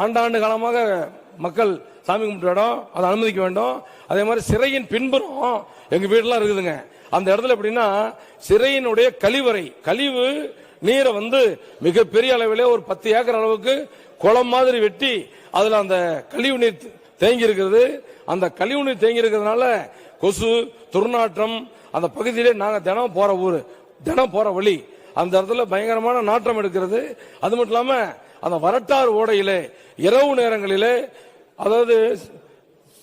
ஆண்டாண்டு காலமாக மக்கள் சாமி கும்பிட்ட இடம் அதை அனுமதிக்க வேண்டும். அதே மாதிரி சிறையின் பின்புறம் எங்க வீடெல்லாம் இருக்குதுங்க. அந்த இடத்துல எப்படின்னா சிறையினுடைய கழிவறை கழிவு நீரை வந்து மிகப்பெரிய அளவிலே ஒரு பத்து ஏக்கர் அளவுக்கு குளம் மாதிரி வெட்டி அதுல அந்த கழிவு நீர் தேங்கி இருக்கிறது அந்த கழிவு நீர் தேங்கி இருக்கிறதுனால கொசு துர்நாற்றம் அந்த பகுதியிலே நாங்கள் தினம் போற ஊர் தினம் போற வழி. அந்த இடத்துல பயங்கரமான நாற்றம் எடுக்கிறது. அது மட்டும் இல்லாம அந்த வரட்டாறு ஓடையிலே இரவு நேரங்களிலே அதாவது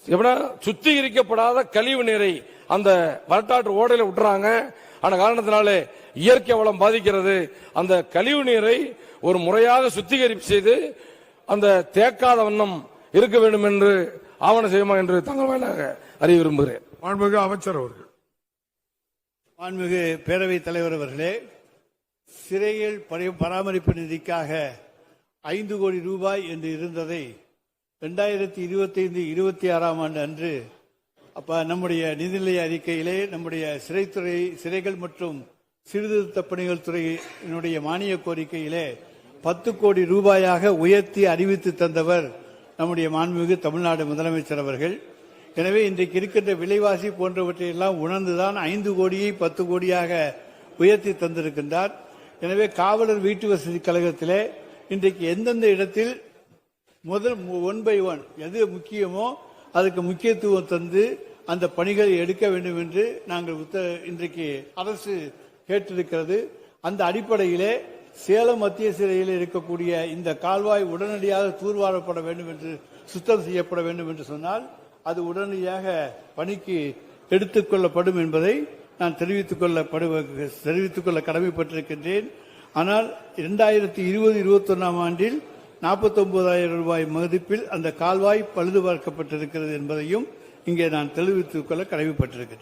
எப்படின்னா சுத்திகரிக்கப்படாத கழிவு நீரை அந்த வரட்டாற்று ஓடையில விட்டுறாங்க. ஆன காரணத்தினாலே இயற்கை வளம் பாதிக்கிறது. அந்த கழிவு நீரை ஒரு முறையாக சுத்திகரிப்பு செய்து அந்த தேக்காத வண்ணம் இருக்க வேண்டும் என்று ஆவண செய்யுமா என்று தங்கள் வாயிலாக அறிய விரும்புகிறேன். மாண்புமிகு அமைச்சர் அவர்கள். மாண்புமிகு பேரவைத் தலைவர் அவர்களே சிறையில் பரி- பராமரிப்பு நிதிக்காக ஐந்து கோடி ரூபாய் என்று இருந்ததை ரெண்டாயிரத்தி இருபத்தைந்து இருபத்தி ஆறாம் ஆண்டு அன்று அப்ப நம்முடைய நிதிநிலை அறிக்கையிலே நம்முடைய சிறைத்துறை சிறைகள் மற்றும் சீர்திருத்த பணிகள் துறையினுடைய மானிய கோரிக்கையிலே பத்து கோடி ரூபாயாக உயர்த்தி அறிவித்து தந்தவர் நம்முடைய மாண்புமிகு தமிழ்நாடு முதலமைச்சர் அவர்கள். எனவே இன்றைக்கு இருக்கின்ற விலைவாசி போன்றவற்றை எல்லாம் உணர்ந்துதான் ஐந்து கோடியை பத்து கோடியாக உயர்த்தி தந்திருக்கின்றார். எனவே காவலர் வீட்டு வசதி கழகத்திலே இன்றைக்கு எந்தெந்த இடத்தில் முதல் ஒன் பை ஒன் எது முக்கியமோ அதுக்கு முக்கியத்துவம் தந்து அந்த பணிகளை எடுக்க வேண்டும் என்று நாங்கள் உத்த- இன்றைக்கு அரசு கேட்டிருக்கிறது. அந்த அடிப்படையிலே சேலம் மத்திய சிறையில் இருக்கக்கூடிய இந்த கால்வாய் உடனடியாக தூர்வாரப்பட வேண்டும் என்று சுத்தம் செய்யப்பட வேண்டும் என்று சொன்னால் அது உடனடியாக பணிக்கு எடுத்துக்கொள்ளப்படும் என்பதை நான் தெரிவித்துக் கொள்ளப்படு தெரிவித்துக் கொள்ள கடமைப்பட்டிருக்கின்றேன். ஆனால் இரண்டாயிரத்தி இருபது இருபத்தொன்னாம் ஆண்டில் நாற்பத்தொன்பதாயிரம் ரூபாய் மதிப்பில் அந்த கால்வாய் பழுது பார்க்கப்பட்டிருக்கிறது என்பதையும் இங்கே நான் தெரிவித்துக் கொள்ள கடமைப்பட்டிருக்கிறேன்.